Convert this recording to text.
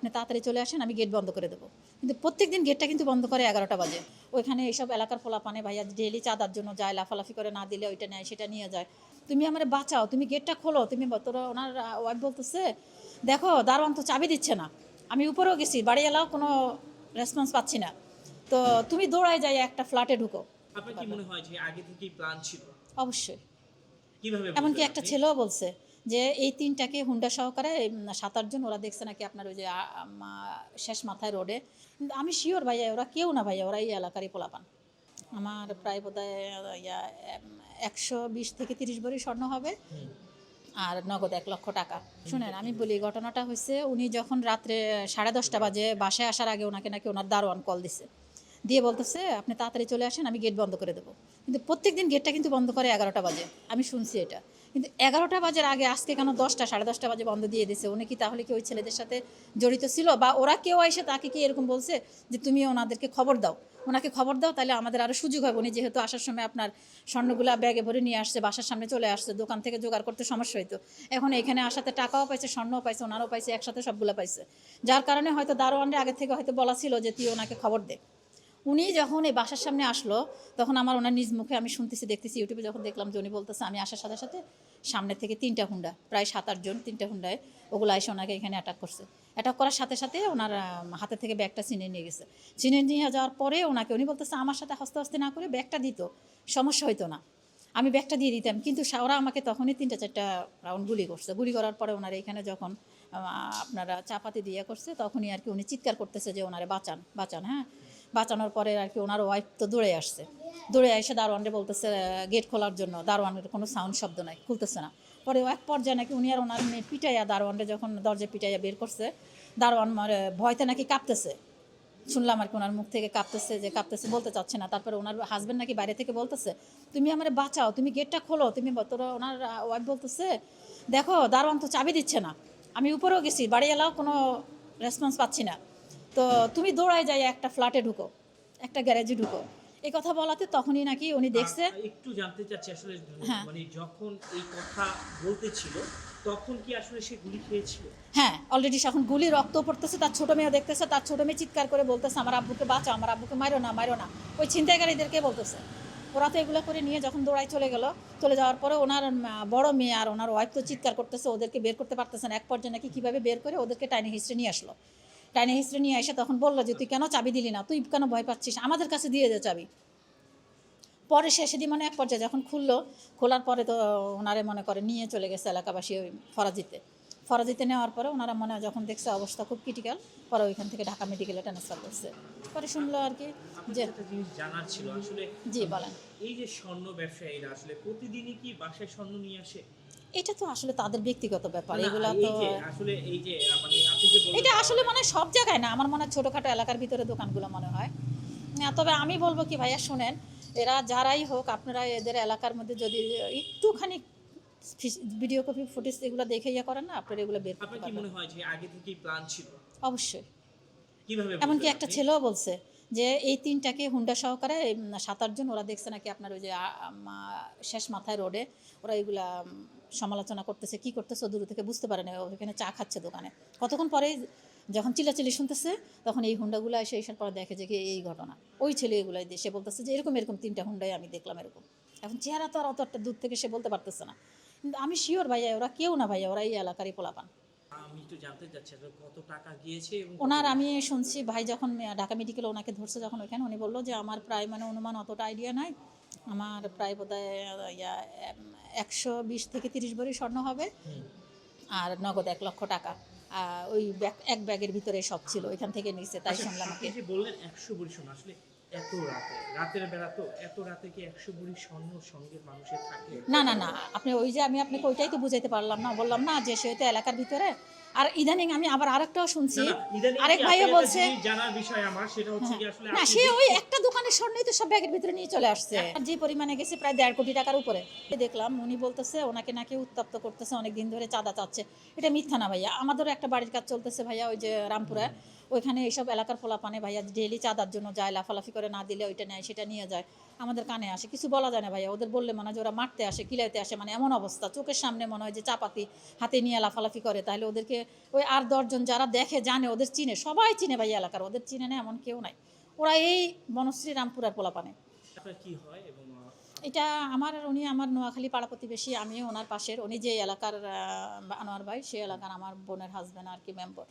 আপনি তাড়াতাড়ি চলে আসেন আমি গেট বন্ধ করে দেবো। কিন্তু প্রত্যেকদিন গেটটা কিন্তু বন্ধ করে এগারোটা বাজে। ওইখানে এইসব এলাকার পোলাপানে ভাইয়া ডেলি চাঁদার জন্য যায় লাফালাফি করে না দিলে ওইটা নেয় সেটা নিয়ে যায়। তুমি আমার বাঁচাও তুমি গেটটা খোলো তুমি তোরা ওনার ওয়াইফ বলতেছে দেখো দারোয়ান তো চাবি দিচ্ছে না। আমি উপরেও গেছি বাড়ি এলাও কোনো রেসপন্স পাচ্ছি না। তো তুমি দৌড়ায় যাই একটা ফ্ল্যাটে ঢুকো। আপনার কি মনে হয় যে আগে থেকেই প্ল্যান ছিল? অবশ্যই। কীভাবে এমনকি একটা ছেলেও বলছে যে এই তিনটাকে হুন্ডা সহকারে সাত আটজন ওরা দেখছে নাকি আপনার ওই যে শেষ মাথায় রোডে। কিন্তু আমি শিওর ভাইয়া, ওরা কেউ না ভাইয়া, ওরা এই এলাকারই পোলাপান। আমার প্রায় বোধ হয় একশো বিশ থেকে তিরিশ ভরি স্বর্ণ হবে। আর নগদ এক লক্ষ টাকা। শুনেন, আমি বলি, ঘটনাটা হয়েছে উনি যখন রাত্রে সাড়ে দশটা বাজে বাসায় আসার আগে ওনাকে নাকি ওনার দারোয়ান কল দিছে। দিয়ে বলতেছে, আপনি তাড়াতাড়ি চলে আসেন, আমি গেট বন্ধ করে দেবো। কিন্তু প্রত্যেক দিন গেটটা কিন্তু বন্ধ করে এগারোটা বাজে। আমি শুনছি এটা। কিন্তু এগারোটা বাজার আগে আজকে কেন দশটা, সাড়ে দশটা বাজে বন্ধ দিয়ে দিছে উনি কি তাহলে কি ওই ছেলেদের সাথে জড়িত ছিল? বা ওরা কেউ এসে তাকে কি এরকম বলছে যে তুমি ওনাদেরকে খবর দাও? ওনাকে খবর দাও, তাহলে আমাদের আরও সুযোগ হবে। উনি যেহেতু আসার সময় আপনার স্বর্ণগুলা ব্যাগে ভরে নিয়ে আসছে, বাসার সামনে চলে আসছে, দোকান থেকে জোগাড় করতে সমস্যা হইতো। এখন এখানে আসাতে টাকাও পাইছে, স্বর্ণও পাইছে, ওনারও পাইছে, একসাথে সবগুলো পাইছে। যার কারণে হয়তো দারোয়ানরে আগে থেকে হয়তো বলা ছিল যে তুই ওনাকে খবর দে। উনি যখন এই বাসার সামনে আসলো, তখন আমার ওনার নিজ মুখে আমি শুনতেছি, দেখতেছি, ইউটিউবে যখন দেখলাম যে উনি বলতেছে, আমি আসার সাথে সাথে সামনে থেকে তিনটা হুন্ডা, প্রায় সাত আটজন তিনটা হুন্ডায় ওগুলো এসে ওনাকে এখানে অ্যাটাক করছে। অ্যাটাক করার সাথে সাথে ওনার হাতে থেকে ব্যাগটা চিনে নিয়ে গেছে। চিনে নিয়ে যাওয়ার পরে ওনাকে উনি বলতেছে, আমার সাথে হস্তে হস্তে না করে ব্যাগটা দিত, সমস্যা হইতো না। আমি ব্যাগটা দিয়ে দিতাম। কিন্তু ওরা আমাকে তখনই তিনটা, চারটা রাউন্ড গুলি করছে। গুলি করার পরে ওনার এখানে যখন আপনারা চাপাতি দিয়ে করছে, তখনই আর কি উনি চিৎকার করতেছে যে ওনারে বাঁচান বাঁচান হ্যাঁ? বাঁচানোর পরে আর কি ওনার ওয়াইফ তো দৌড়ে আসছে। দৌড়ে এসে দারোয়ানরে বলতেছে গেট খোলার জন্য। দারোয়ানের কোনো সাউন্ড শব্দ নাই, খুলতেছে না। পরে এক পর্যায়ে নাকি উনি আর ওনার মেয়ে পিটাইয়া দারোয়ানরে যখন দরজা পিটাইয়া বের করছে, দারোয়ান ভয়তে নাকি কাঁপতেছে। শুনলাম আর কি ওনার মুখ থেকে কাঁপতেছে যে কাঁপতেছে, বলতে চাচ্ছে না। তারপরে ওনার হাজবেন্ড নাকি বাইরে থেকে বলতেছে, তুমি আমার বাঁচাও, তুমি গেটটা খোলো। তুমি তোরা ওনার ওয়াইফ বলতেছে, দেখো, দারোয়ান তো চাবি দিচ্ছে না। আমি উপরেও গেছি, বাড়ি এলাও কোনো রেসপন্স পাচ্ছি না। তো তুমি দৌড়ায় যাই একটা ফ্ল্যাটে ঢুকো একটা গ্যারেজে ঢুকো। এই কথা বলাতে তখনই নাকি উনি দেখছে। একটু জানতে চাচ্ছি আসলে হ্যাঁ। মানে যখন এই কথা বলতেছিল তখন কি আসলে সে গুলি খেয়েছিল? হ্যাঁ অলরেডি এখন গুলি রক্ত পড়তেছে তার ছোট মেয়ে দেখতেছে তার ছোট মেয়ে চিৎকার করে বলতেছে আমার আব্বুকে বাঁচাও আমার আব্বুকে মারো না মারো না। ওই ছিনতাইকারীদেরকে বলতেছে। ওরা তো এগুলো করে নিয়ে যখন দৌড়াই চলে গেল চলে যাওয়ার পরে ওনার বড় মেয়ে আর ওনার ওয়াইফ তো চিৎকার করতেছে ওদেরকে বের করতে পারতেছে না। এক পর্যায়ে নাকি কীভাবে বের করে ওদেরকে টাইনে হিস্ট্রি নিয়ে আসলো। টাইনে হিস্ট্রি নিয়ে এসে তখন বলল যে তুই কেন চাবি দিলি না? তুই কেন ভয় পাচ্ছিস? আমাদের কাছে দিয়ে দে চাবি। পরে শেষে দিয়ে মানে এক পর্যায়ে যখন খুললো খোলার পরে তো ওনারে মনে করে নিয়ে চলে গেছে এলাকাবাসী ওই ফরাজিতে। ফরাজিতে নেওয়ার পরে ওনারা মনে হয় যখন দেখছে অবস্থা খুব ক্রিটিক্যাল পরে ওইখান থেকে ঢাকা মেডিকেলে ট্রান্সফার করছে। পরে শুনলো আর কি যে জানার ছিল আসলে। জি বলেন। এই যে স্বর্ণ ব্যবসায়ীরা আসলে প্রতিদিনই কি বাসায় স্বর্ণ নিয়ে আসে? এটা তো আসলে তাদের ব্যক্তিগত ব্যাপার এগুলা তো আসলে এই যে মানে আপনি যে এটা আসলে মানে সব জায়গায় না আমার মনে হয় ছোটোখাটো এলাকার ভিতরে দোকানগুলো মনে হয়। না, তবে আমি বলব কি ভাইয়া শুনেন এরা যারাই হোক আপনারা এদের এলাকার মধ্যে যদি একটুখানি ভিডিও কপি ফুটেজ এগুলো দেখে ইয়ে করেন না আপনারা এগুলো বের করতে আপনার কি পারবেন। মনে হয় যে আগে থেকেই প্ল্যান ছিল? অবশ্যই। কীভাবে এমনকি একটা ছেলেও বলছে যে এই তিনটাকে হুন্ডা সহকারে সাত আটজন ওরা দেখছে নাকি আপনার ওই যে শেষ মাথায় রোডে ওরা এগুলা সমালোচনা করতেছে, কি করতেছে দূর থেকে বুঝতে পারে না, ও এখানে চা খাচ্ছে দোকানে। কতক্ষণ পরে যখন চিল্লাচিল্লি শুনতেছে, তখন এই হুন্ডাগুলো এসে এসার পরে দেখে যে এই ঘটনা। ওই ছেলে এগুলাই দিয়ে সে বলতেছে যে এরকম এরকম তিনটা হুন্ডাই আমি দেখলাম এরকম। এখন চেহারা তো আর অত একটা দূর থেকে সে বলতে পারতেছে না। কিন্তু আমি শিওর ভাইয়া, ওরা কেউ না ভাইয়া, ওরা এই এলাকারই পোলাপান। আমি একটু জানতে চাচ্ছি কত টাকা গিয়েছে ওনার আমি শুনছি ভাই যখন ঢাকা মেডিকেলে ওনাকে ধরছে যখন ওইখানে উনি বলল যে আমার প্রায় মানে অনুমান অতটা আইডিয়া নাই। আমার প্রায় বোধ ইয়া একশো বিশ থেকে তিরিশ ভরি স্বর্ণ হবে আর নগদ এক লক্ষ টাকা। ওই ব্যাগ এক ব্যাগের ভিতরে সব ছিল ওইখান থেকে নিচ্ছে তাই আচ্ছা, শুনলাম আমাকে বললেন একশো ভরি আসলে এত রাতে? রাতের বেলা তো এত রাতে কি একশো ভরি স্বর্ণ সঙ্গে মানুষের থাকে? না না না আপনি ওই যে আমি আপনাকে ওইটাই তো বুঝাইতে পারলাম না বললাম না যে সে তো এলাকার ভিতরে। আর ইদানিং আমি আবার আরেকটাও শুনছি। আরেক ভাইও বলছে জানার বিষয় আমার সেটা হচ্ছে কি আসলে না সে ওই একটা দোকানের স্বর্ণই তো সব ব্যাগের ভিতরে নিয়ে চলে আসছে। আর যে পরিমাণে গেছে প্রায় দেড় কোটি টাকার উপরে। দেখলাম উনি বলতেছে ওনাকে নাকি উত্তপ্ত করতেছে অনেক দিন ধরে চাঁদা চাচ্ছে। এটা মিথ্যা না ভাইয়া আমাদেরও একটা বাড়ির কাজ চলতেছে ভাইয়া ওই যে রামপুরায় ওইখানে এইসব এলাকার পোলাপানে ভাইয়া ডেলি চাঁদার জন্য যায় লাফালাফি করে না দিলে ওইটা নেয় সেটা নিয়ে যায় আমাদের কানে আসে কিছু বলা যায় না ভাইয়া ওদের বললে মনে হয় যে ওরা মারতে আসে কিলাইতে আসে মানে এমন অবস্থা চোখের সামনে মনে হয় যে চাপাতি হাতে নিয়ে লাফালাফি করে তাহলে ওদেরকে ওই আর দশজন যারা দেখে জানে ওদের চিনে সবাই চিনে ভাইয়া এলাকার ওদের চিনে না এমন কেউ নাই ওরা এই বনশ্রী রামপুরার পোলাপানে কি হয় এবং এটা আমার উনি আমার নোয়াখালী পাড়া প্রতিবেশী আমিও ওনার পাশের উনি যে এলাকার আনোয়ার ভাই সেই এলাকার আমার বোনের হাজব্যান্ড আর কি মেম্বার